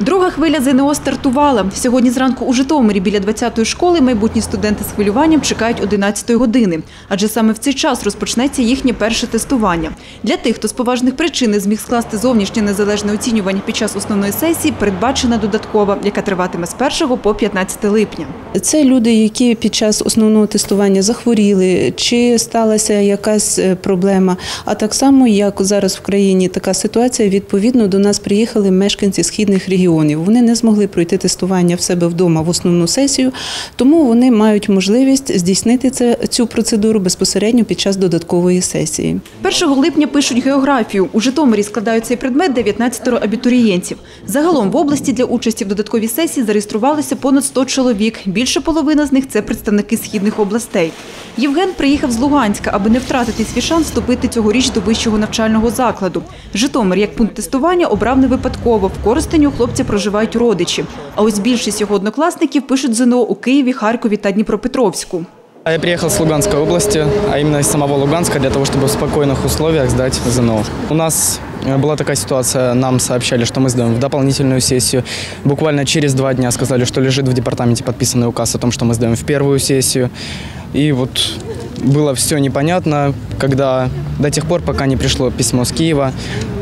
Друга хвиля ЗНО стартувала. Сьогодні зранку у Житомирі біля 20-ї школи майбутні студенти з хвилюванням чекають 11-ї години. Адже саме в цей час розпочнеться їхнє перше тестування. Для тих, хто з поважних причин не зміг скласти зовнішнє незалежне оцінювання під час основної сесії, передбачена додаткова, яка триватиме з 1 по 15 липня. Це люди, які під час основного тестування захворіли, чи сталася якась е, проблема. А так само, як зараз в країні така ситуація, відповідно до нас приїхали мешканці східних регіонів. Вони не змогли пройти тестування в себе вдома в основну сесію, тому вони мають можливість здійснити це, цю процедуру безпосередньо під час додаткової сесії. 1 липня пишуть географію. У Житомирі складають цей предмет 19 абітурієнтів. Загалом в області для участі в додатковій сесії зареєструвалося понад 100 чоловік. Більше половина з них – це представники східних областей. Євген приїхав з Луганська, аби не втратити свій шанс вступити цьогоріч до вищого навчального закладу. Житомир як пункт тестування обрав не випадково. В Коростені у хлопця проживають родичі. А ось більшість його однокласників пишуть ЗНО у Києві, Харкові та Дніпропетровську. А Я приехал с Луганской области, а именно из самого Луганска, для того, чтобы в спокойных условиях сдать ЗНО. У нас э, была такая ситуация, нам сообщали, что мы сдаем в дополнительную сессию. Буквально через два дня сказали, что лежит в департаменте подписанный указ о том, что мы сдаем в первую сессию. И вот было все непонятно, когда до тех пор, пока не пришло письмо с Киева,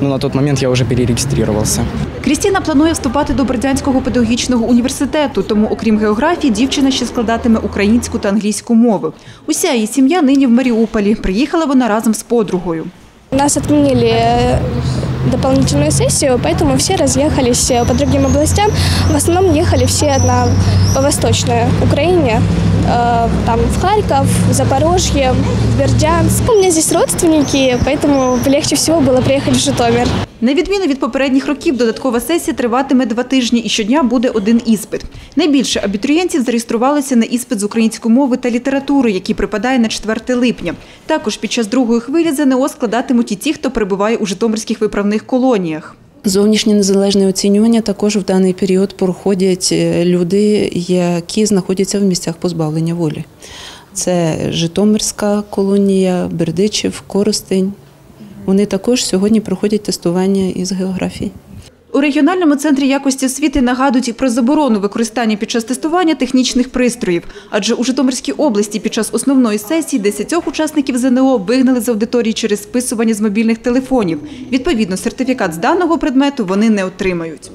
но на тот момент я уже перерегистрировался. Крістіна планує вступати до Бердянського педагогічного університету, тому, окрім географії, дівчина ще складатиме українську та англійську мови. Уся її сім'я нині в Маріуполі. Приїхала вона разом з подругою. Нас отменили э, дополнительную сессию, поэтому все разъехались э, по другим областям. В основном ехали все на, по восточной Украине, э, там в Харьков, в Запорожье, в Бердянск. У меня здесь родственники, поэтому легче всего было приехать в Житомир. На відміну від попередніх років, додаткова сесія триватиме два тижні і щодня буде один іспит. Найбільше абітурієнтів зареєструвалися на іспит з української мови та літератури, який припадає на 4 липня. Також під час другої хвилі ЗНО складатимуть і ті, хто перебуває у житомирських виправних колоніях. Зовнішнє незалежне оцінювання також в даний період проходять е, люди, які знаходяться в місцях позбавлення волі. Це Житомирська колонія, Бердичів, Коростень. Вони також сьогодні проходять тестування із географії. У регіональному центрі якості освіти нагадують і про заборону використання під час тестування технічних пристроїв. Адже у Житомирській області під час основної сесії 10 учасників ЗНО вигнали з аудиторії через списування з мобільних телефонів. Відповідно, сертифікат з даного предмету вони не отримають.